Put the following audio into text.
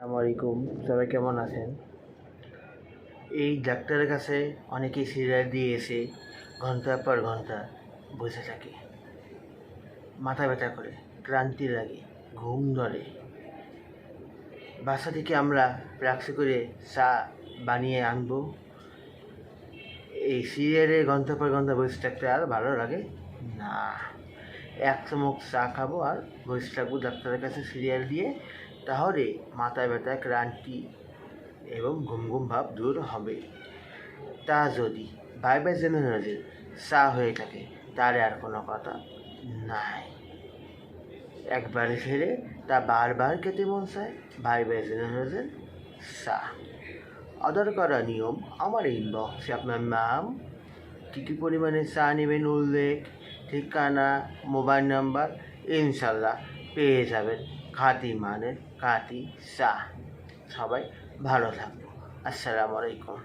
আলাইকুম। সবাই কেমন আছেন? এই ডাক্তারের কাছে অনেকেই সিরিয়াল দিয়ে এসে ঘণ্টার পর ঘণ্টা বসে থাকে। মাথা ব্যথা করে, ক্লান্তি লাগে, ঘুম ধরে। বাসা থেকে আমরা ফ্লাক্সে করে চা বানিয়ে আনব। এই সিরিয়ালে ঘণ্টা পর ঘণ্টা বসে থাকতে আর ভালো লাগে না। এক চামচ চা খাব আর বসে থাকব ডাক্তারের কাছে সিরিয়াল দিয়ে, তাহলে মাথা ব্যথা ক্লান্তি এবং ঘুম ঘুম ভাব দূর হবে। তা যদি বাই বাই জেনারেলের চা হয়ে থাকে তাহলে আর কোনো কথা নাই। একবার ছেড়ে তা বারবার খেতে মন চায় বাই বাই জেনারেলের চা। অর্ডার করা নিয়ম আমার ইনবক্সে আপনার নাম কী কী পরিমাণে চা নেবেন উল্লেখ ঠিকানা, মোবাইল নাম্বার, ইনশাল্লাহ পেয়ে যাবেন খাতি মানে খাতি শাহ সবাই ভালো থাকব আসসালামু আলাইকুম।